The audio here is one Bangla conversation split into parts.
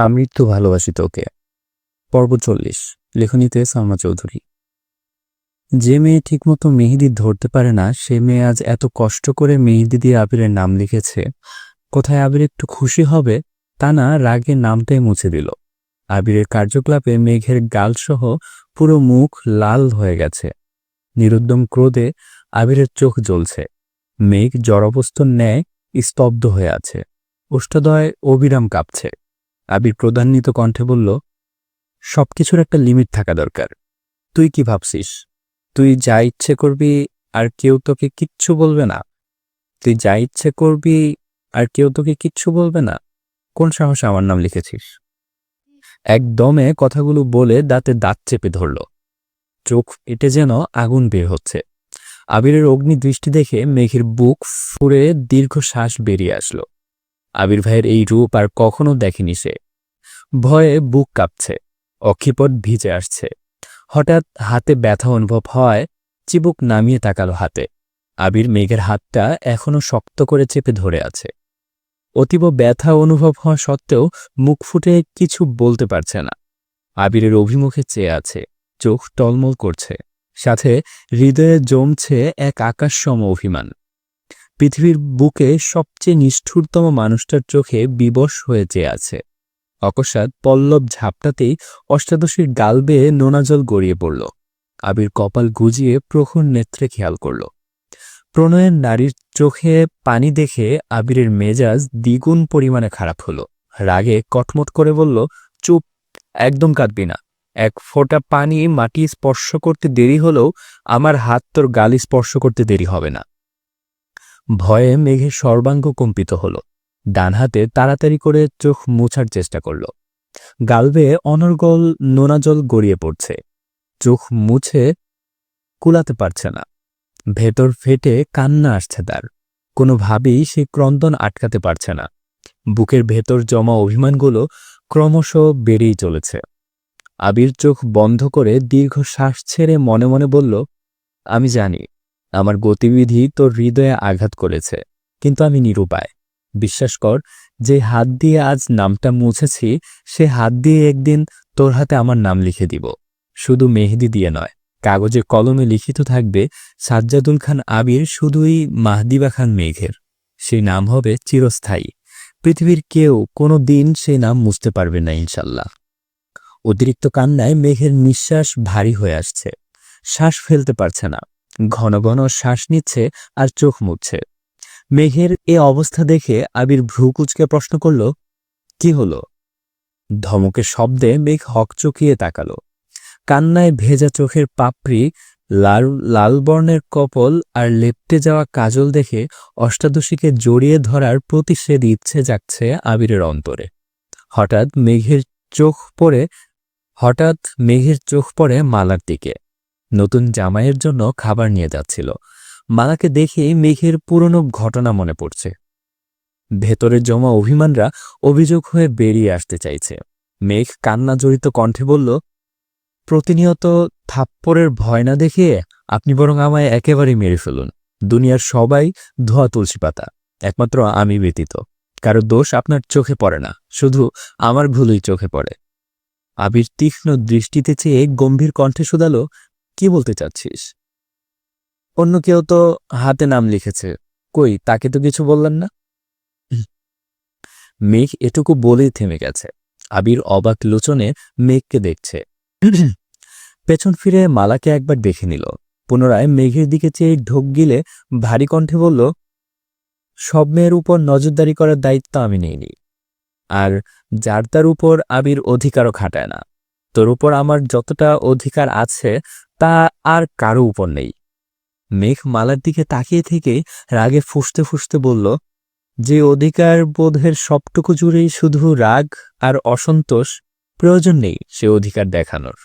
আমৃত্যু ভালোবাসি তোকে। পর্ব চল্লিশ। লেখনীতে সালমা চৌধুরী। যে মেয়ে ঠিকমতো মেহেদি ধরতে পারে না, সে মেয়ে আজ এত কষ্ট করে মেহেদি দিয়ে আবিরের নাম লিখেছে। কোথায় আবির একটু খুশি হবে, তা না, রাগে নামটাই মুছে দিল। আবিরের কার্যকলাপে মেঘের গালসহ পুরো মুখ লাল হয়ে গেছে। নিরুদ্যম ক্রোধে আবিরের চোখ জ্বলছে। মেঘ জড়বস্তুর ন্যায় স্তব্ধ হয়ে আছে। উষ্ঠদয় অবিরাম কাঁপছে। আবির প্রধান্বিত কণ্ঠে বলল, সবকিছুর একটা লিমিট থাকা দরকার। তুই কি ভাবছিস? তুই যা ইচ্ছে করবি আর কেউ তোকে কিচ্ছু বলবে না। তুই যা ইচ্ছে করবি আর কেউ তোকে কিচ্ছু বলবে না। কোন সাহসে আমার নাম লিখেছিস? একদমে কথাগুলো বলে দাঁতে দাঁত চেপে ধরল। চোখ এটে যেন আগুন বের হচ্ছে। আবিরের অগ্নি দৃষ্টি দেখে মেঘের বুক ফুরে দীর্ঘ শ্বাস বেরিয়ে আসলো। আবির ভাইয়ের এই রূপ আর কখনো দেখেনি সে। ভয়ে বুক কাঁপছে অক্ষিপট ভিজে আসছে। হঠাৎ হাতে ব্যথা অনুভব হয় চিবুক নামিয়ে তাকালো হাতে। আবির মেঘের হাতটা এখনও শক্ত করে চেপে ধরে আছে। অতীব ব্যথা অনুভব হওয়া সত্ত্বেও মুখ ফুটে কিছু বলতে পারছে না। আবিরের অভিমুখে চেয়ে আছে, চোখ টলমল করছে। সাথে হৃদয়ে জমছে এক আকাশসম অভিমান। পৃথিবীর বুকে সবচেয়ে নিষ্ঠুরতম মানুষটার চোখে বিবশ হয়ে চেয়ে আছে। অকস্মাৎ পল্লব ঝাপটাতেই অষ্টাদশীর গাল বেয়ে নোনা জল গড়িয়ে পড়ল। আবির কপাল গুজিয়ে প্রখর নেত্রে খেয়াল করল। প্রণয়ের নারীর চোখে পানি দেখে আবিরের মেজাজ দ্বিগুণ পরিমাণে খারাপ হলো। রাগে কটমট করে বলল, চুপ, একদম কাঁদবি না। এক ফোঁটা পানি মাটি স্পর্শ করতে দেরি হলেও আমার হাত তোর গালি স্পর্শ করতে দেরি হবে না। ভয়ে মেঘের সর্বাঙ্গ কম্পিত হল। ডান হাতে তাড়াতাড়ি করে চোখ মুছার চেষ্টা করল। গাল বেয়ে অনর্গল নোনা জল গড়িয়ে পড়ছে। চোখ মুছে কুলাতে পারছে না। ভেতর ফেটে কান্না আসছে তার। কোনোভাবেই সে ক্রন্দন আটকাতে পারছে না। বুকের ভেতর জমা অভিমানগুলো ক্রমশ বেড়েই চলেছে। আবির চোখ বন্ধ করে দীর্ঘ শ্বাস ছেড়ে মনে মনে বলল, আমি জানি, আমার গতিবিধি তোর হৃদয়ে আঘাত করেছে, কিন্তু আমি নিরুপায়। বিশ্বাস কর, যে হাত দিয়ে আজ নামটা মুছেছি, সে হাত দিয়ে একদিন তোর হাতে আমার নাম লিখে দিব। শুধু মেহেদি দিয়ে নয়, কাগজে কলমে লিখিত থাকবে, সাজ্জাদুল খান আবির শুধুই মাহদিবা খান মেঘের। সেই নাম হবে চিরস্থায়ী। পৃথিবীর কেউ কোনো দিন সেই নাম মুছতে পারবে না, ইনশাল্লাহ। অতিরিক্ত কান্নায় মেঘের নিঃশ্বাস ভারী হয়ে আসছে। শ্বাস ফেলতে পারছে না। ঘন ঘন শ্বাস নিচ্ছে আর চোখ মুছছে। মেঘের এ অবস্থা দেখে আবির ভ্রু কুচকে প্রশ্ন করল, কি হলো? ধমকের শব্দে মেঘ হকচকিয়ে তাকালো। কান্নায় ভেজা চোখের পাপড়ি, লাল লাল বর্ণের কপল আর লেপটে যাওয়া কাজল দেখে অষ্টাদশীকে জড়িয়ে ধরার প্রতিষেধ ইচ্ছে যাচ্ছে আবিরের অন্তরে। হঠাৎ মেঘের চোখ পড়ে, হঠাৎ মেঘের চোখ পড়ে মালার দিকে। নতুন জামাইয়ের জন্য খাবার নিয়ে যাচ্ছিল। মালাকে দেখেই মেঘের পুরনো ঘটনা মনে পড়ছে। ভেতরে জমা অভিমানরা অভিযোগ হয়ে বেরিয়ে আসতে চাইছে। মেঘ কান্না জড়িত কণ্ঠে বলল, প্রতিনিয়ত থাপ্পড়ের ভয় না দেখিয়ে আপনি বরং আমায় একেবারেই মেরে ফেলুন। দুনিয়ার সবাই ধোয়া তুলসী পাতা, একমাত্র আমি ব্যতীত। কারও দোষ আপনার চোখে পড়ে না, শুধু আমার ভুলই চোখে পড়ে। আবির তীক্ষ্ণ দৃষ্টিতে চেয়ে গম্ভীর কণ্ঠে শুধালো, কি বলতে চাচ্ছিস? অন্য কেউ তো হাতে নাম লিখেছে। কই, তাকে তো কিছু বললেন না? মেঘ এটুকু বলেই থেমে গেছে। আবির অবাক লোচনে মেঘকে দেখছে। পেছন ফিরে মালাকে একবার দেখে নিল। পুনরায় মেঘের দিকে চেয়ে ঢোক গিলে ভারী কণ্ঠে বলল, সব মেয়ের উপর নজরদারি করার দায়িত্ব আমি নেইনি। আর যার তার উপর আবির অধিকারও খাটায় না। তোর উপর আমার যতটা অধিকার আছে, তা আর কারও উপর নেই। মেঘ মালার দিকে তাকিয়ে থেকে রাগে ফুসতে ফুসতে বলল, যে অধিকার বোধের সবটুকু জুড়েই শুধু রাগ আর অসন্তোষ, প্রয়োজন নেই সে অধিকার দেখানোর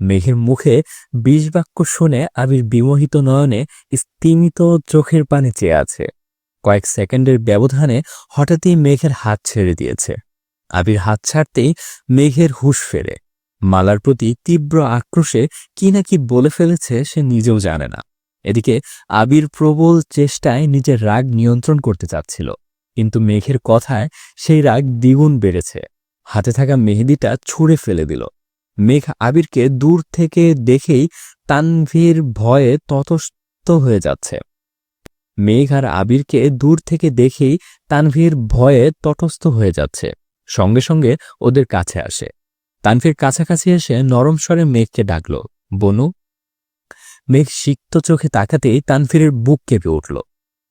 মেঘের মুখে বিষ বাক্য শুনে আবির বিমোহিত নয়নে স্তিমিত চোখের পানে চেয়ে আছে। কয়েক সেকেন্ডের ব্যবধানে হঠাৎই মেঘের হাত ছেড়ে দিয়েছে। আবির হাত ছাড়তেই মেঘের হুশ ফেরে। মালার প্রতি তীব্র আক্রোশে কি না কি বলে ফেলেছে সে নিজেও জানে না। এদিকে আবির প্রবল চেষ্টায় নিজের রাগ নিয়ন্ত্রণ করতে চাচ্ছিল, কিন্তু মেঘের কথায় সেই রাগ দ্বিগুণ বেড়েছে। হাতে থাকা মেহেদিটা ছুঁড়ে ফেলে দিল। মেঘ আবিরকে দূর থেকে দেখেই তানভীর ভয়ে ততস্থ হয়ে যাচ্ছে। মেঘ আর আবিরকে দূর থেকে দেখেই তানভীর ভয়ে তটস্থ হয়ে যাচ্ছে। সঙ্গে সঙ্গে ওদের কাছে আসে। তানভীর কাছাকাছি এসে নরম স্বরে মেঘকে ডাকল, বনু মেঘ সিক্ত চোখে তাকাতেই তানভীরের বুক কেঁপে উঠল।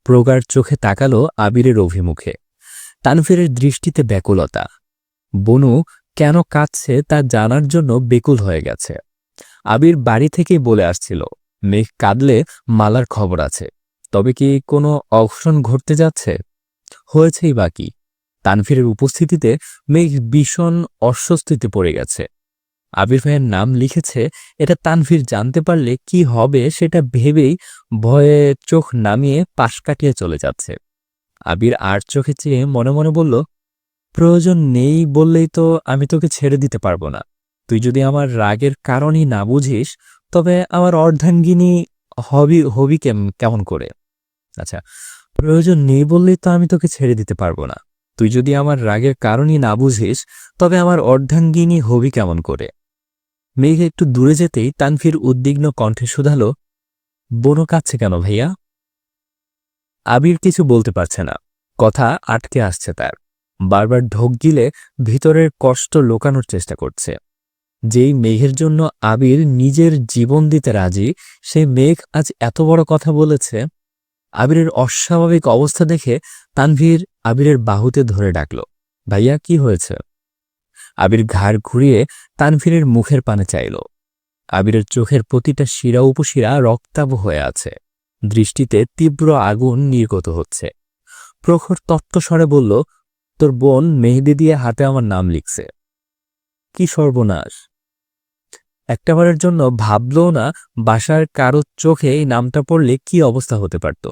প্রগাঢ় চোখে তাকালো আবিরের অভিমুখে। তানভীরের দৃষ্টিতে ব্যাকুলতা। বনু, কেন কাঁদছে তা জানার জন্য বেকুল হয়ে গেছে। আবির বাড়ি থেকেই বলে আসছিল, মেঘ কাঁদলে মালার খবর আছে, তবে কি কোনো অঘটন ঘটতে যাচ্ছে? হয়েছেই বাকি তানভীরের উপস্থিতিতে মেঘ ভীষণ অস্বস্তিতে পড়ে গেছে। আবির ভাইয়ের নাম লিখেছে, এটা তানভীর জানতে পারলে কি হবে সেটা ভেবেই ভয়ে চোখ নামিয়ে পাশ কাটিয়ে চলে যাচ্ছে। আবির আর চোখে চেয়ে মনে মনে বলল, প্রয়োজন নেই বললেই তো আমি তোকে ছেড়ে দিতে পারব না। তুই যদি আমার রাগের কারণই না বুঝিস, তবে আমার অর্ধাঙ্গিনী হবি হবি কেম- কেমন করে? আচ্ছা প্রয়োজন নেই বললেই তো আমি তোকে ছেড়ে দিতে পারব না। তুই যদি আমার রাগের কারণই না বুঝিস, তবে আমার অর্ধাঙ্গিনী হবি কেমন করে? মেঘ একটু দূরে যেতেই তানভীর উদ্বিগ্ন কণ্ঠে শুধালো, বনো কাচ্ছে কেন ভাইয়া? আবির কিছু বলতে পারছে না। কথা আটকে আসছে তার। বারবার ঢোক গিলে ভিতরের কষ্ট লোকানোর চেষ্টা করছে। যেই মেঘের জন্য আবির নিজের জীবন দিতে রাজি, সে মেঘ আজ এত বড় কথা বলেছে। আবিরের অস্বাভাবিক অবস্থা দেখে তানভীর আবিরের বাহুতে ধরে ডাকল, ভাইয়া, কি হয়েছে? আবির ঘাড় ঘুরিয়ে তানভীরের মুখের পানে চাইল। আবিরের চোখের প্রতিটা শিরা উপশিরা রক্তাভ হয়ে আছে। দৃষ্টিতে তীব্র আগুন নির্গত হচ্ছে। প্রখর তত্ত্বস্বরে বলল, তোর বোন মেহেদি দিয়ে হাতে আমার নাম লিখছে। কি সর্বনাশ। একটাবারের জন্য ভাবলও না বাসার কারও চোখে এই নামটা পড়লে কি অবস্থা হতে পারত।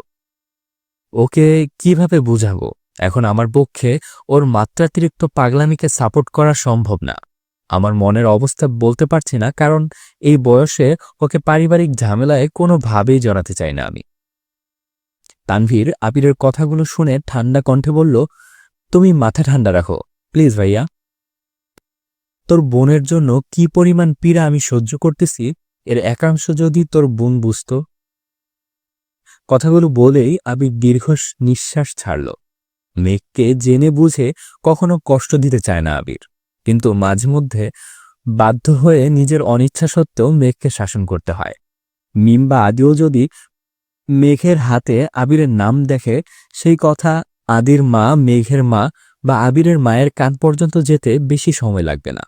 ওকে কীভাবে বুঝাবো? এখন আমার পক্ষে ওর মাত্রাতিরিক্ত পাগলামিকে সাপোর্ট করা সম্ভব না। আমার মনের অবস্থা বলতে পারছি না, কারণ এই বয়সে ওকে পারিবারিক ঝামেলায় কোনোভাবেই জড়াতে চাই না আমি। তানভীর আবিরের কথাগুলো শুনে ঠান্ডা কণ্ঠে বলল, তুমি মাথা ঠান্ডা রাখো, প্লিজ ভাইয়া। তোর বোনের জন্য কি পরিমাণ পীড়া আমি সহ্য করতেছি, এর একাংশ যদি তোর বোন বুঝত? কথাগুলো বলেই আবির দীর্ঘ নিঃশ্বাস ছাড়ল। মেঘকে জেনে বুঝে কখনো কষ্ট দিতে চায় না আবির। কিন্তু মাঝে মধ্যে বাধ্য হয়ে নিজের অনিচ্ছা সত্ত্বেও মেঘকে শাসন করতে হয়। মিম্বা আদিও যদি মেঘের হাতে আবিরের নাম দেখে, সেই কথা আদির মা, মেঘের মা বা আবিরের মায়ের কান পর্যন্ত যেতে বেশি সময় লাগবে না।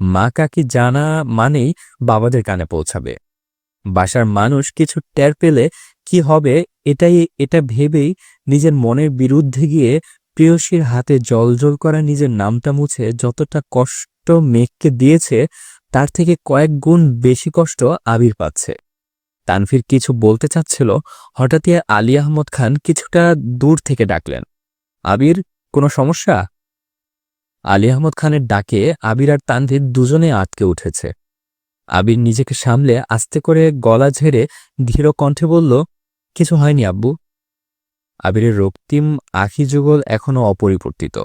মা কাকি জানা মানেই বাবাদের কানে পৌঁছাবে। বাসার মানুষ কিছু টের পেলে কি হবে এটাই, এটা ভেবেই নিজের মনের বিরুদ্ধে গিয়ে প্রেয়সীর হাতে জলজল করা নিজের নামটা মুছে যতটা কষ্ট মেঘকে দিয়েছে, তার থেকে কয়েক গুণ বেশি কষ্ট আবির পাচ্ছে। তানভীর কিছু বলতে চাচ্ছিল, হঠাৎই আলী আহমদ খান কিছুটা দূর থেকে ডাকলেন, আবির, কোনো সমস্যা? আলী আহমদ খানের ডাকে আবির আর তানভীর দুজনে আটকে উঠেছে। আবির নিজেকে সামলে আস্তে করে গলা ঝেড়ে ধীর কণ্ঠে বলল কিছু হয়নি, আব্বু। আবিরের রক্তিম আখি যুগল এখনও অপরিবর্তিত।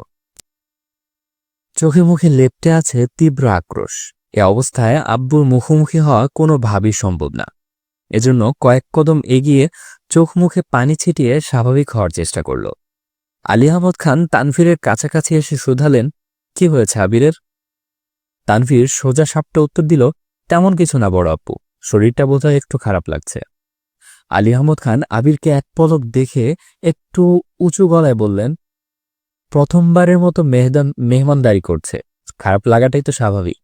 চোখে মুখে লেপটে আছে তীব্র আক্রোশ। এ অবস্থায় আব্বুর মুখোমুখি হওয়া কোনোভাবেই সম্ভব না। এজন্য কয়েক কদম এগিয়ে চোখ মুখে পানি ছিটিয়ে স্বাভাবিক হওয়ার চেষ্টা করল। আলী আহমদ খান তানভীরের কাছাকাছি এসে শুধালেন, কি হয়েছে আবিরের? তানভীর সোজা সাপটা উত্তর দিল, তেমন কিছু না বড় আপ্পু শরীরটা বোধহয় একটু খারাপ লাগছে। আলী আহমদ খান আবিরকে এক পলক দেখে একটু উঁচু গলায় বললেন, প্রথমবারের মতো মেহদান মেহমানদারি করছে। খারাপ লাগাটাই তো স্বাভাবিক।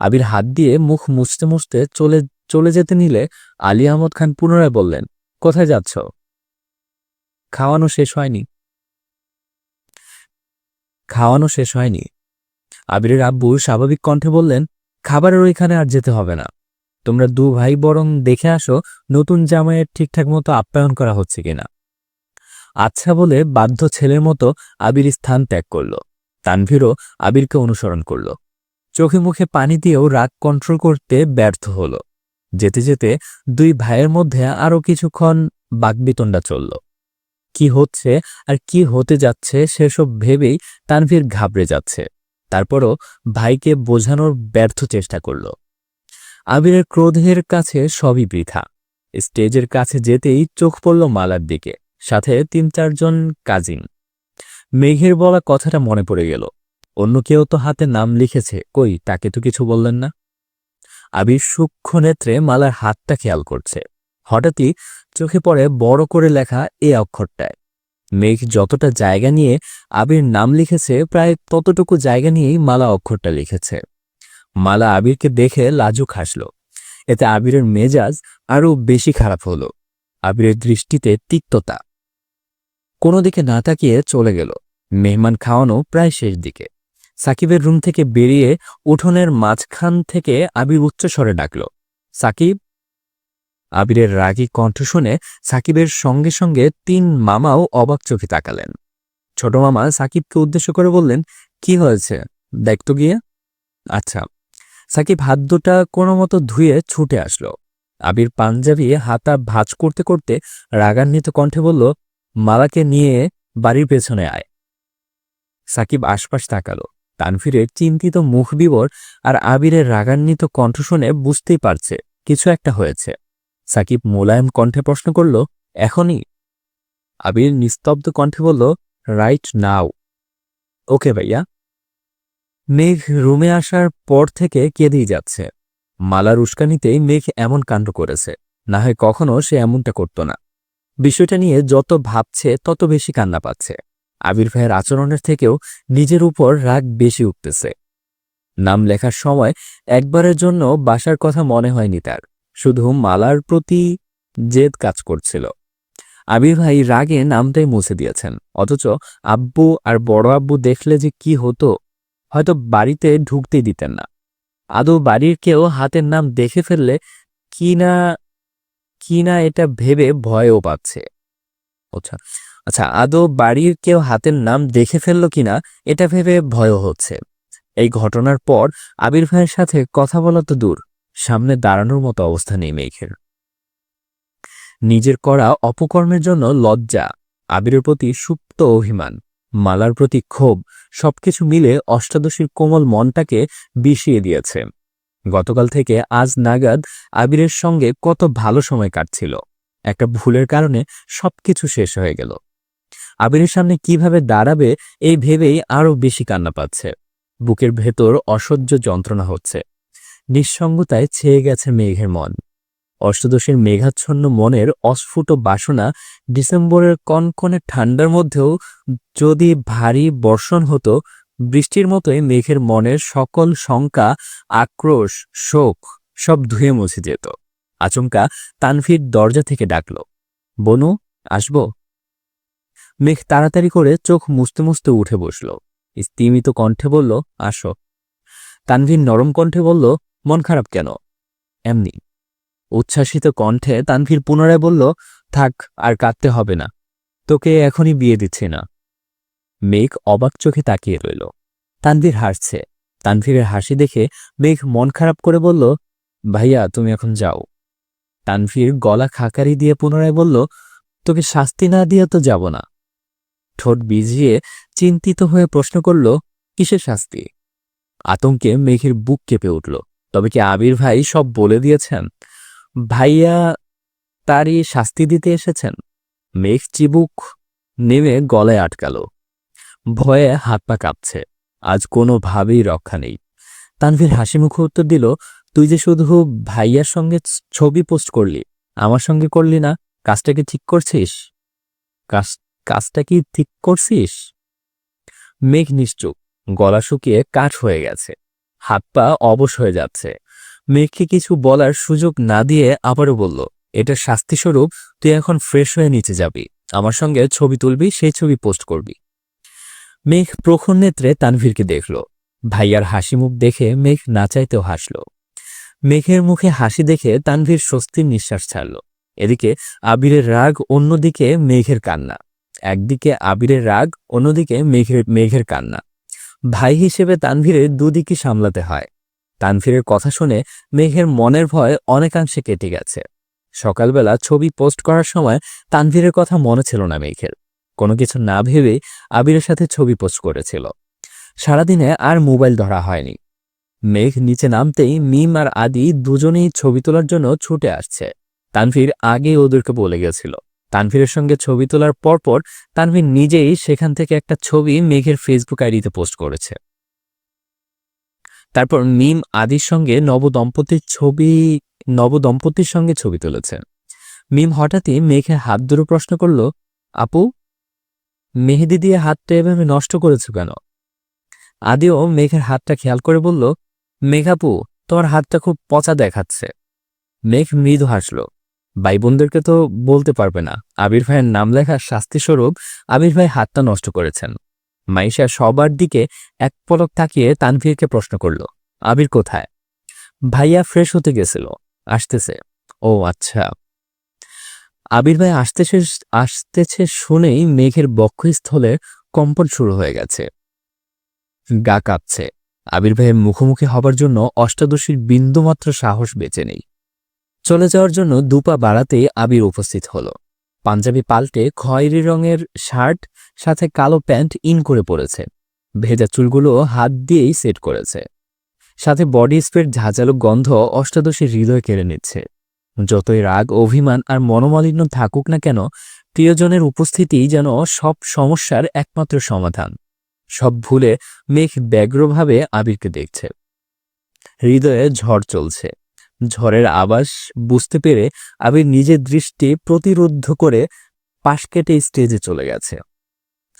আবির হাত দিয়ে মুখ মুছতে মুছতে চলে চলে যেতে নিলে আলী আহমদ খান পুনরায় বললেন, কোথায় যাচ্ছ? খাওয়ানো শেষ হয়নি। খাওয়ানো শেষ হয়নি। আবিরের আব্বু স্বাভাবিক কণ্ঠে বললেন, খাবারের ওইখানে আর যেতে হবে না। তোমরা দু ভাই বরং দেখে আসো নতুন জামাইয়ের ঠিকঠাক মতো আপ্যায়ন করা হচ্ছে কিনা। আচ্ছা বলে বাধ্য ছেলের মতো আবির স্থান ত্যাগ করল। তানভীরও আবিরকে অনুসরণ করল। চোখে মুখে পানি দিয়েও রাগ কন্ট্রোল করতে ব্যর্থ হল। যেতে যেতে দুই ভাইয়ের মধ্যে আরও কিছুক্ষণ বাকবিতণ্ডা চলল। কি হচ্ছে আর কি হতে যাচ্ছে সেসব ভেবেই তানভীর ঘাবড়ে যাচ্ছে। তারপরও ভাইকে বোঝানোর ব্যর্থ চেষ্টা করল। আবিরের ক্রোধের কাছে সবই বৃথা। স্টেজের কাছে যেতেই চোখ পড়ল মালার দিকে, সাথে তিন চারজন কাজিন। মেঘের বলা কথাটা মনে পড়ে গেল। অন্য কেউ তো হাতে নাম লিখেছে, কই, তাকে তো কিছু বললেন না? আবির সূক্ষ্ম নেত্রে মালার হাতটা খেয়াল করছে। হঠাৎই চোখে পড়ে বড় করে লেখা এ অক্ষরটায়। মেঘ যতটা জায়গা নিয়ে আবির নাম লিখেছে, প্রায় ততটুকু জায়গা নিয়েই মালা অক্ষরটা লিখেছে। মালা আবিরকে দেখে লাজুক হাসল। এতে আবিরের মেজাজ আরও বেশি খারাপ হলো। আবিরের দৃষ্টিতে তিক্ততা। কোনো দিকে না তাকিয়ে চলে গেল। মেহমান খাওয়ানো প্রায় শেষ দিকে। সাকিবের রুম থেকে বেরিয়ে উঠোনের মাঝখান থেকে আবির উচ্চস্বরে ডাকল, সাকিব? আবিরের রাগী কণ্ঠ শুনে সাকিবের সঙ্গে সঙ্গে তিন মামাও অবাক চোখে তাকালেন। ছোট মামা সাকিবকে উদ্দেশ্য করে বললেন, কি হয়েছে? দেখতো গিয়ে। আচ্ছা। সাকিব হাত দুটা কোনো মতো ধুয়ে ছুটে আসলো। আবির পাঞ্জাবি হাতা ভাঁজ করতে করতে রাগান্বিত কণ্ঠে বলল, মালাকে নিয়ে বাড়ির পেছনে আয়। সাকিব আশপাশ তাকালো। তানফিরের চিন্তিত মুখ বিবর আর আবিরের রাগান্বিত কণ্ঠ শুনে বুঝতেই পারছে, কিছু একটা হয়েছে। সাকিব মোলায়েম কণ্ঠে প্রশ্ন করল, এখনই? আবির নিস্তব্ধ কণ্ঠে বলল, রাইট নাও। ওকে ভাইয়া। মেঘ রুমে আসার পর থেকে কেঁদেই যাচ্ছে। মালার উস্কানিতেই মেঘ এমন কাণ্ড করেছে, না হয় কখনো সে এমনটা করত না। বিষয়টা নিয়ে যত ভাবছে, তত বেশি কান্না পাচ্ছে। আবির ভাইয়ের আচরণের থেকেও নিজের উপর রাগ বেশি উঠতেছে। নাম লেখার সময় একবারের জন্য বাসার কথা মনে হয়নি তার, শুধু মালার প্রতি জেদ কাজ করছিল। আবির ভাই রাগে নামটাই মুছে দিয়েছেন, অথচ আব্বু আর বড় আব্বু দেখলে যে কি হতো হয়তো বাড়িতে ঢুকতেই দিতেন না। আদৌ বাড়ির কেউ হাতের নাম দেখে ফেললে কি না কি না এটা ভেবে ভয়ও পাচ্ছে। আচ্ছা আচ্ছা আদৌ বাড়ির কেউ হাতের নাম দেখে ফেলল কিনা এটা ভেবে ভয়ও হচ্ছে। এই ঘটনার পর আবির ভাইয়ের সাথে কথা বলা তো দূর, সামনে দাঁড়ানোর মতো অবস্থা নেই মেঘের। নিজের করা অপকর্মের জন্য লজ্জা, আবিরের প্রতি সুপ্ত অভিমান। মালার প্রতি ক্ষোভ সবকিছু মিলে অষ্টাদশীর কোমল মনটাকে বিষিয়ে দিয়েছে। গতকাল থেকে আজ নাগাদ আবিরের সঙ্গে কত ভালো সময় কাটছিল। একটা ভুলের কারণে সবকিছু শেষ হয়ে গেল। আবিরের সামনে কীভাবে দাঁড়াবে এই ভেবেই আরও বেশি কান্না পাচ্ছে। বুকের ভেতর অসহ্য যন্ত্রণা হচ্ছে। নিঃসঙ্গতায় ছেয়ে গেছে মেঘের মন। অষ্টদশের মেঘাচ্ছন্ন মনের অস্ফুট বাসনা ডিসেম্বরের কনকনে ঠান্ডার মধ্যেও যদি ভারী বর্ষণ হতো, বৃষ্টির মতোই মেঘের মনের সকল শঙ্কা, আক্রোশ, শোক সব ধুয়ে মুছে যেত। আচমকা তানভীর দরজা থেকে ডাকল, বনু, আসব? মেঘ তাড়াতাড়ি করে চোখ মুছতে মুছতে উঠে বসল, স্তিমিত কণ্ঠে বলল, আসো। তানভীর নরম কণ্ঠে বলল, মন খারাপ কেন? এমনি। উচ্ছ্বাসিত কণ্ঠে তানভীর পুনরায় বলল, থাক, আর কাঁদতে হবে না। তোকে এখনই বিয়ে দিচ্ছি না। মেঘ অবাক চোখে তাকিয়ে রইল। তানভীর হাসছে। তানভীরের হাসি দেখে মেঘ মন খারাপ করে বলল, ভাইয়া, তুমি এখন যাও। তানভীর গলা খাকারি দিয়ে পুনরায় বলল, তোকে শাস্তি না দিয়ে তো যাব না। ঠোঁট বিজিয়ে চিন্তিত হয়ে প্রশ্ন করল, কিসের শাস্তি? আতঙ্কে মেঘের বুক কেঁপে উঠল। তবে কি আবির ভাই সব বলে দিয়েছেন? ভাইয়া তারই শাস্তি দিতে এসেছেন? মেঘ চিবুক নেমে গলায় আটকাল। ভয়ে হাত পা কাঁপছে। আজ কোনোভাবেই রক্ষা নেই। তানভীর হাসি মুখে উত্তর দিল, তুই যে শুধু ভাইয়ার সঙ্গে ছবি পোস্ট করলি, আমার সঙ্গে করলি না, কাজটা কি ঠিক করছিস? কাজ, কাজটা কি ঠিক করছিস? মেঘ নিশ্চুপ, গলা শুকিয়ে কাঠ হয়ে গেছে। হাত পা অবশ হয়ে যাচ্ছে। মেঘকে কিছু বলার সুযোগ না দিয়ে আবারও বলল, এটা শাস্তিস্বরূপ, তুই এখন ফ্রেশ হয়ে নিচে যাবি। আমার সঙ্গে ছবি তুলবি, সেই ছবি পোস্ট করবি। মেঘ প্রখর নেত্রে তানভীরকে দেখল। ভাইয়ার হাসি মুখ দেখে মেঘ না চাইতেও হাসল। মেঘের মুখে হাসি দেখে তানভীর স্বস্তির নিঃশ্বাস ছাড়ল। এদিকে আবিরের রাগ অন্যদিকে মেঘের কান্না। একদিকে আবিরের রাগ, অন্যদিকে মেঘের মেঘের কান্না। ভাই হিসেবে তানভীরের দুদিকই সামলাতে হয়। তানভীরের কথা শুনে মেঘের মনের ভয় অনেকাংশে কেটে গেছে। সকালবেলা ছবি পোস্ট করার সময় তানভীরের কথা মনে ছিল না মেঘের। কোনো কিছু না ভেবে আবিরের সাথে ছবি পোস্ট করেছিল। সারাদিনে আর মোবাইল ধরা হয়নি। মেঘ নিচে নামতেই মিম আর আদি দুজনেই ছবি তোলার জন্য ছুটে আসছে। তানভীর আগে ওদেরকে বলে গেছিল। তানভীরের সঙ্গে ছবি তোলার পরপর তানভীর নিজেই সেখান থেকে একটা ছবি মেঘের ফেসবুক আইডিতে পোস্ট করেছে। তারপর মিম আদির সঙ্গে নবদম্পতির ছবি, নবদম্পতির সঙ্গে ছবি তুলেছে। মিম হঠাৎই মেঘের হাত ধরে প্রশ্ন করল, আপু, মেহেদি দিয়ে হাতটা এভাবে নষ্ট করেছ কেন? আদিও মেঘের হাতটা খেয়াল করে বলল মেঘাপু তোমার হাতটা খুব পচা দেখাচ্ছে। মেঘ মৃদু হাসল ভাই বোনদেরকে তো বলতে পারবে না। আবির ভাইয়ের নাম লেখা শাস্তিস্বরূপ আবির ভাই হাতটা নষ্ট করেছেন। মাইশা সবার দিকে এক পলক তাকিয়ে তানভীরকে প্রশ্ন করল, আবির কোথায়? ভাইয়া ফ্রেশ হতে গেছিল, আসতেছে। ও আচ্ছা। আবির ভাই আসতেছে আসতেছে শুনেই মেঘের বক্ষস্থলে কম্পন শুরু হয়ে গেছে। গা কাঁপছে। আবির ভাইয়ের মুখোমুখি হবার জন্য অষ্টাদশীর বিন্দুমাত্র সাহস বেঁচে নেই। চলে যাওয়ার জন্য দুপা বাড়াতেই আবির উপস্থিত হলো। পাঞ্জাবি পাল্টে খয়েরি রঙের শার্ট, সাথে কালো প্যান্ট ইন করে পড়েছে ভেজা চুলগুলো হাত দিয়েই সেট করেছে। সাথে বডি স্প্রের ঝাঁঝালো গন্ধ অষ্টাদশী হৃদয় কেড়ে নিচ্ছে। যতই রাগ, অভিমান আর মনোমালিন্য থাকুক না কেন, প্রিয়জনের উপস্থিতি যেন সব সমস্যার একমাত্র সমাধান। সব ভুলে মেঘ ব্যগ্রভাবে আবিরকে দেখছে। হৃদয়ে ঝড় চলছে। ঝড়ের আবাস বুঝতে পেরে আবির নিজের দৃষ্টি প্রতিরুদ্ধ করে পাশ কেটে স্টেজে চলে গেছে।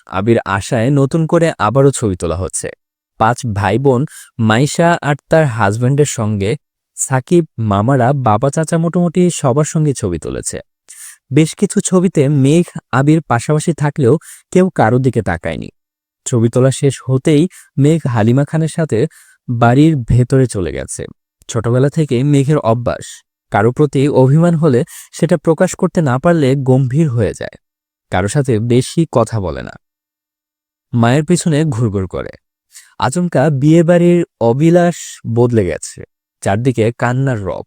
আবির আশায় নতুন করে আবারও ছবি তোলা হচ্ছে। পাঁচ ভাই বোন মাইশা আর তার হাজব্যান্ডের সঙ্গে সাকিব, মামারা বাবা চাচা মোটামুটি সবার সঙ্গে ছবি তুলেছে। বেশ কিছু ছবিতে মেঘ আবির পাশাপাশি থাকলেও কেউ কারও দিকে তাকায়নি। ছবি তোলা শেষ হতেই মেঘ হালিমা খানের সাথে বাড়ির ভেতরে চলে গেছে। ছোটবেলা থেকে মেঘের অভ্যাস। কারও প্রতি অভিমান হলে সেটা প্রকাশ করতে না পারলে গম্ভীর হয়ে যায়। কারও সাথে বেশি কথা বলে না। মায়ের পিছনে ঘুরঘুর করে। আচমকা বিয়ে বাড়ির অবিলাস বদলে গেছে। চারদিকে কান্নার রব।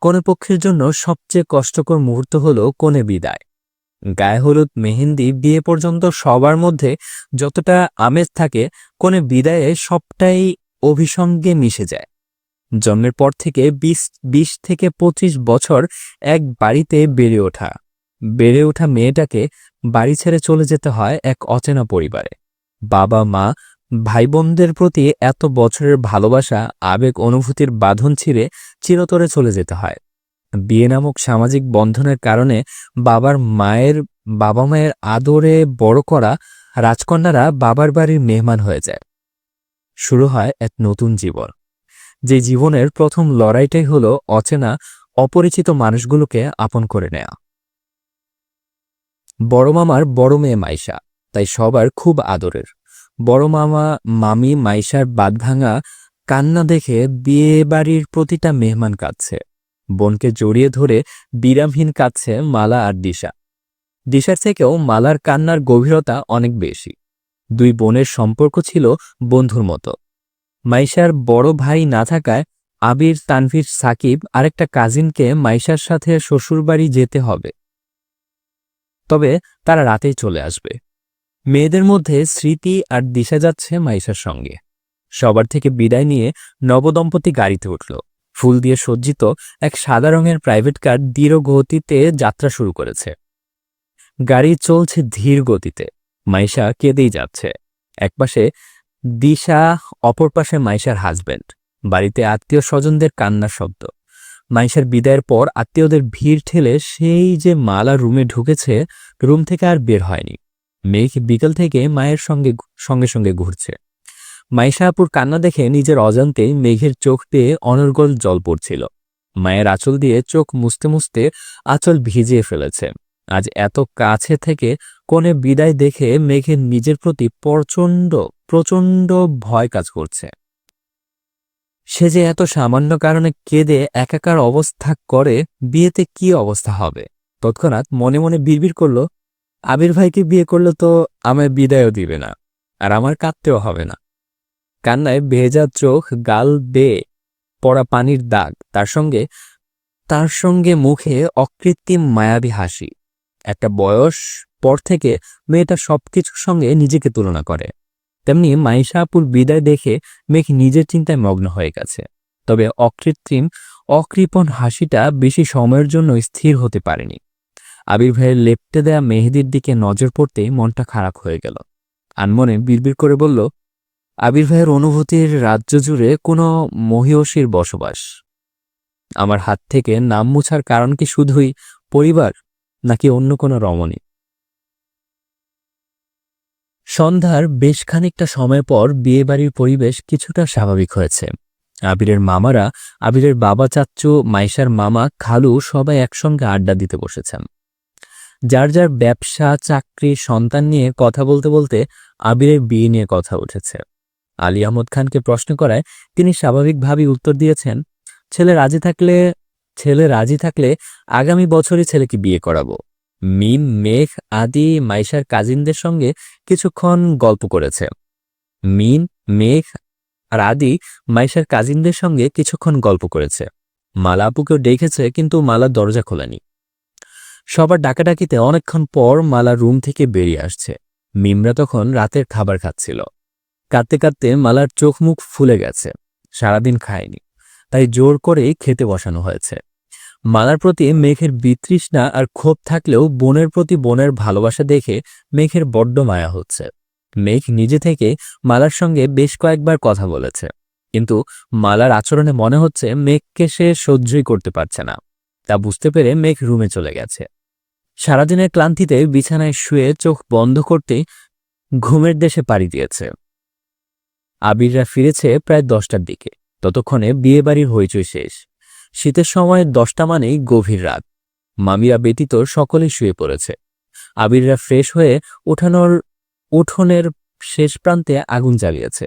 কোনে পক্ষের জন্য সবচেয়ে কষ্টকর মুহূর্ত হলো কোনে বিদায়। গায়ে হলুদ মেহেন্দি বিয়ে পর্যন্ত সবার মধ্যে যতটা আমেজ থাকে, কোনে বিদায়ে সবটাই অভিসঙ্গে মিশে যায়। জন্মের পর থেকে বিশ বিশ থেকে পঁচিশ বছর এক বাড়িতে বেড়ে ওঠা। বেড়ে ওঠা মেয়েটাকে বাড়ি ছেড়ে চলে যেতে হয় এক অচেনা পরিবারে। বাবা, মা ভাই বোনদের প্রতি এত বছরের ভালোবাসা, আবেগ, অনুভূতির বাঁধন ছিঁড়ে চিরতরে চলে যেতে হয়। বিয়ে নামক সামাজিক বন্ধনের কারণে বাবার মায়ের, বাবা মায়ের আদরে বড় করা রাজকন্যারা বাবার বাড়ির মেহমান হয়ে যায়। শুরু হয় এক নতুন জীবন। যে জীবনের প্রথম লড়াইটাই হলো অচেনা, অপরিচিত মানুষগুলোকে আপন করে নেয়া। বড় মামার বড় মেয়ে মাইশা, তাই সবার খুব আদরের। বড় মামা, মামি মাইশার বাদ ভাঙা কান্না দেখে বিয়ে বাড়ির প্রতিটা মেহমান কাঁদছে। বোনকে জড়িয়ে ধরে বিরামহীন কাঁদছে মালা আর দিশা। দিশার থেকেও মালার কান্নার গভীরতা অনেক বেশি। দুই বোনের সম্পর্ক ছিল বন্ধুর মতো। মাইশার বড় ভাই না থাকায় আবির, তানভীর, সাকিব আরেকটা কাজিনকে মাইশার সাথে শ্বশুরবাড়ি যেতে হবে। তবে তারা রাতেই চলে আসবে। মেয়েদের মধ্যে স্মৃতি আর দিশা যাচ্ছে মাইশার সঙ্গে। সবার থেকে বিদায় নিয়ে নবদম্পতি গাড়িতে উঠল। ফুল দিয়ে সজ্জিত এক সাদা রঙের প্রাইভেট কার দৃঢ় গতিতে যাত্রা শুরু করেছে। গাড়ি চলছে ধীর গতিতে। মাইশা কেঁদেই যাচ্ছে। একপাশে দিশা অপর পাশে মাইশার হাজব্যান্ড বাড়িতে আত্মীয় স্বজনদের কান্নার শব্দ। মাইশার বিদায়ের পর আত্মীয়দের ভিড় ঠেলে সেই যে মালা রুমে ঢুকেছে, রুম থেকে আর বের হয়নি। মেঘ বিকেল থেকে মায়ের সঙ্গে সঙ্গে সঙ্গে ঘুরছে। মাইশা আপুর কান্না দেখে নিজের অজান্তে মেঘের চোখ দিয়ে অনর্গল জল পড়ছিল। মায়ের আঁচল দিয়ে চোখ মুছতে মুছতে আঁচল ভিজিয়ে ফেলেছে। আজ এত কাছে থেকে কোনে বিদায় দেখে মেঘের নিজের প্রতি প্রচণ্ড প্রচণ্ড ভয় কাজ করছে। সে যে এত সামান্য কারণে কেঁদে একাকার অবস্থা করে, বিয়েতে কি অবস্থা হবে? তৎক্ষণাৎ মনে মনে বিড়বিড় করল, আবির ভাইকে বিয়ে করলে তো আমায় বিদায়ও দিবে না, আর আমার কাঁদতেও হবে না। কান্নায় ভেজা চোখ গাল বেয়ে পড়া পানির দাগ, তার সঙ্গে তার সঙ্গে মুখে অকৃত্রিম মায়াবী হাসি। একটা বয়স পর থেকে মেয়েটা সবকিছুর সঙ্গে নিজেকে তুলনা করে। তেমনি মাইশা আপুর বিদায় দেখে মেঘ নিজের চিন্তায় মগ্ন হয়ে গেছে। তবে অকৃত্রিম, অকৃপণ হাসিটা বেশি সময়ের জন্য স্থির হতে পারেনি। আবির ভাইয়ের লেপটে দেয়া মেহেদির দিকে নজর পড়তেই মনটা খারাপ হয়ে গেল। আনমনে বিড়বিড় করে বলল, আবির ভাইয়ের অনুভূতির রাজ্য জুড়ে কোনো মহিয়সীর বসবাস? আমার হাত থেকে নাম মুছার কারণ কি শুধুই পরিবার, নাকি অন্য কোনো রমণী? সন্ধ্যার বেশ খানিকটা সময় পর বিয়েবাড়ির পরিবেশ কিছুটা স্বাভাবিক হয়েছে। আবিরের মামারা, আবিরের বাবা চাচ্চু, মাইশার মামা, খালু সবাই একসঙ্গে আড্ডা দিতে বসেছেন। যার যার ব্যবসা, চাকরি, সন্তান নিয়ে কথা বলতে বলতে আবিরের বিয়ে নিয়ে কথা উঠেছে। আলী আহমদ খানকে প্রশ্ন করায় তিনি স্বাভাবিকভাবেই উত্তর দিয়েছেন, ছেলে রাজি থাকলে, ছেলে রাজি থাকলে আগামী বছরই ছেলেকে বিয়ে করাবো। মিম, মেঘ আদি মাইশার কাজিনদের সঙ্গে কিছুক্ষণ গল্প করেছে। মিন মেঘ আর আদি মাইশার কাজিনদের সঙ্গে কিছুক্ষণ গল্প করেছে। মালা আপুকেও ডেকেছে, কিন্তু মালা দরজা খোলেনি। সবার ডাকাডাকিতে অনেকক্ষণ পর মালা রুম থেকে বেরিয়ে আসছে। মিমরা তখন রাতের খাবার খাচ্ছিল। কাঁদতে কাঁদতে মালার চোখ মুখ ফুলে গেছে। সারাদিন খায়নি। তাই জোর করেই খেতে বসানো হয়েছে। মালার প্রতি মেঘের বিতৃষ্ণা আর ক্ষোভ থাকলেও বোনের প্রতি বোনের ভালোবাসা দেখে মেঘের বড্ড মায়া হচ্ছে। মেঘ নিজে থেকে মালার সঙ্গে বেশ কয়েকবার কথা বলেছে। কিন্তু মালার আচরণে মনে হচ্ছে মেঘকে সে সহ্যই করতে পারছে না। তা বুঝতে পেরে মেঘ রুমে চলে গেছে। সারাদিনের ক্লান্তিতে বিছানায় শুয়ে চোখ বন্ধ করতেই ঘুমের দেশে পাড়ি দিয়েছে। আবিররা ফিরেছে প্রায় দশটার দিকে। ততক্ষণে বিয়েবাড়ির হইচই শেষ। শীতের সময় দশটা মানেই গভীর রাত। মামিরা ব্যতীত সকলেই শুয়ে পড়েছে। আবিররা ফ্রেশ হয়ে উঠানোর উঠোনের শেষ প্রান্তে আগুন জ্বালিয়েছে।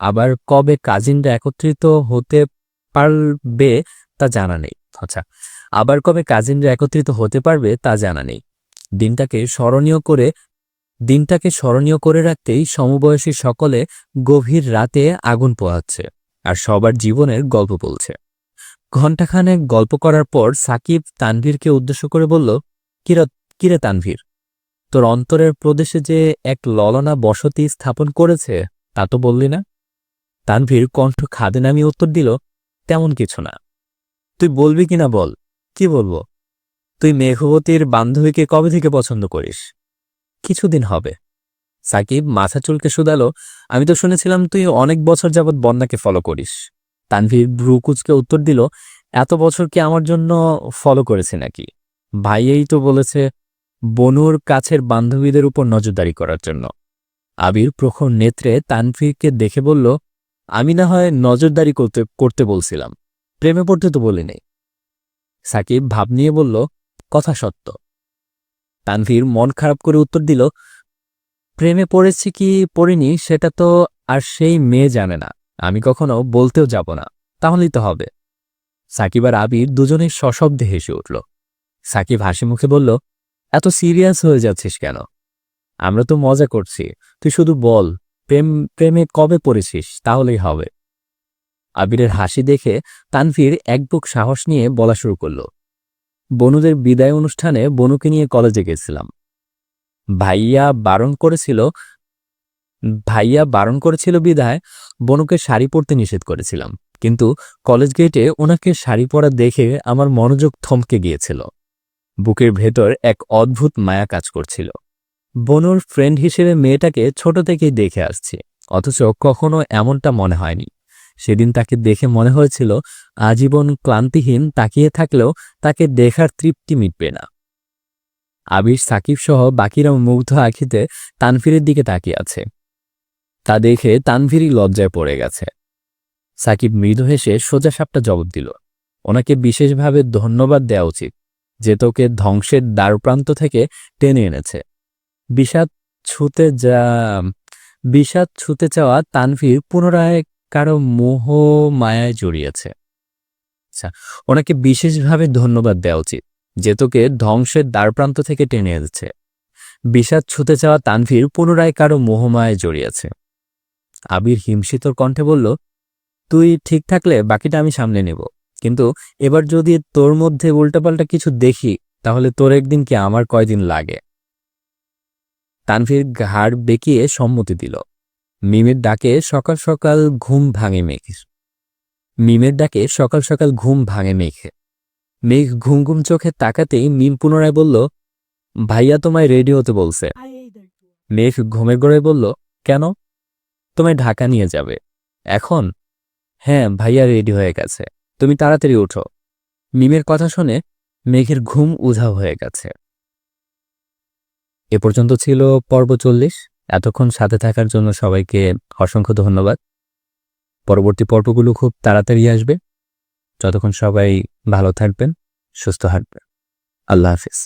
আবার কবে কাজিনরা একত্রিত হতে পারবে তা জানা নেই। আচ্ছা আবার কবে কাজিনরা একত্রিত হতে পারবে তা জানা নেই। দিনটাকে স্মরণীয় করে, দিনটাকে স্মরণীয় করে রাখতেই সমবয়সী সকলে গভীর রাতে আগুন পোহাচ্ছে। আর সবার জীবনের গল্প বলছে। ঘণ্টাখানেক গল্প করার পর সাকিব তানভীরকে উদ্দেশ্য করে বলল কিরা কিরে তানভীর? তোর অন্তরের প্রদেশে যে এক ললনা বসতি স্থাপন করেছে, তা তো বললি না? তানভীর কণ্ঠ খাদে নামিয়ে উত্তর দিল, তেমন কিছু না। তুই বলবি কিনা বল, কি বলব? তুই মেঘবতীর বান্ধবীকে কবে থেকে পছন্দ করিস? কিছুদিন হবে। সাকিব মাথা চুলকে শুধালো, আমি তো শুনেছিলাম তুই অনেক বছর যাবৎ বন্যাকে ফলো করিস। তানভীর ব্রুকুচকে উত্তর দিল, এত বছর কি আমার জন্য ফলো করেছে নাকি? ভাইয়েই তো বলেছে বনুর কাছের বান্ধবীদের উপর নজরদারি করার জন্য। আবির প্রখর নেত্রে তানভীরকে দেখে বলল, আমি না হয় নজরদারি করতে করতে বলছিলাম। প্রেমে পড়তে তো বলিনি। সাকিব ভাব নিয়ে বলল, কথা সত্য। তানভীর মন খারাপ করে উত্তর দিল, প্রেমে পড়েছি কি পড়িনি, সেটা তো আর সেই মেয়ে জানে না। আমি কখনো বলতেও যাব না, তাহলেই তো হবে। সাকিব আর আবির দুজনেই সশব্দে হেসে উঠল। সাকিব হাসি মুখে বলল, এত সিরিয়াস হয়ে যাচ্ছিস কেন? আমরা তো মজা করছি, তুই শুধু বল, প্রেম, প্রেমে কবে পড়েছিস, তাহলেই হবে। আবিরের হাসি দেখে তানভীর এক বুক সাহস নিয়ে বলা শুরু করল, বনুদের বিদায় অনুষ্ঠানে বনুকে নিয়ে কলেজে গেছিলাম। ভাইয়া বারণ করেছিল ভাইয়া বারণ করেছিল বিদায়, বনুকে শাড়ি পরতে নিষেধ করেছিলাম। কিন্তু কলেজ গেটে ওনাকে শাড়ি পরা দেখে আমার মনোযোগ থমকে গিয়েছিল। বুকের ভেতর এক অদ্ভুত মায়া কাজ করছিল। বনুর ফ্রেন্ড হিসেবে মেয়েটাকে ছোট থেকেই দেখে আসছি, অথচ কখনো এমনটা মনে হয়নি। সেদিন তাকে দেখে মনে হয়েছিল, আজীবন ক্লান্তিহীন তাকিয়ে থাকলেও তাকে দেখার তৃপ্তি মিটবে না। আবির সাকিব সহ বাকিরা মুগ্ধ আখিতে তানফিরের দিকে তাকিয়ে আছে। তা দেখে তানভীরই লজ্জায় পড়ে গেছে। সাকিব মৃদু হেসে সোজা সাপটা জবাব দিল, ওনাকে বিশেষভাবে ধন্যবাদ দেওয়া উচিত, যে তোকে ধ্বংসের দ্বারপ্রান্ত থেকে টেনে এনেছে। বিষাদ ছুতে যা, বিষাদ ছুতে চাওয়া তানভীর পুনরায় কারও মোহ মায়ায় জড়িয়েছে। আচ্ছা ওনাকে বিশেষভাবে ধন্যবাদ দেওয়া উচিত, যে তোকে ধ্বংসের দ্বারপ্রান্ত থেকে টেনে এনেছে। বিষাদ ছুতে চাওয়া তানভীর পুনরায় কারও মোহমায় জড়িয়েছে। আবির হিমশীতর কণ্ঠে বলল তুই ঠিক থাকলে বাকিটা আমি সামলে নেব। কিন্তু এবার যদি তোর মধ্যে উল্টাপাল্টা কিছু দেখি তাহলে তোর একদিন কি আমার কয়দিন লাগে? তানভীর ঘাড় বেঁকিয়ে সম্মতি দিল। মিমের ডাকে সকাল সকাল ঘুম ভাঙে মেঘের। মিমের ডাকে সকাল সকাল ঘুম ভাঙে মেঘে। মেঘ ঘুম ঘুম চোখে তাকাতেই মিম পুনরায় বলল ভাইয়া তোমায় রেডি হতে বলছে মেঘ ঘুমের গড়ে বলল কেন? তোমায় ঢাকা নিয়ে যাবে। এখন? হ্যাঁ ভাইয়া রেডি হয়ে গেছে। তুমি তাড়াতাড়ি উঠো মিমের কথা শুনে মেঘের ঘুম উধাও হয়ে গেছে। এ পর্যন্ত ছিল পর্ব চল্লিশ। এতক্ষণ সাথে থাকার জন্য সবাইকে অসংখ্য ধন্যবাদ। পরবর্তী পর্বগুলো খুব তাড়াতাড়ি আসবে। যতক্ষণ সবাই ভালো থাকবেন, সুস্থ থাকবেন। আল্লাহ হাফিজ।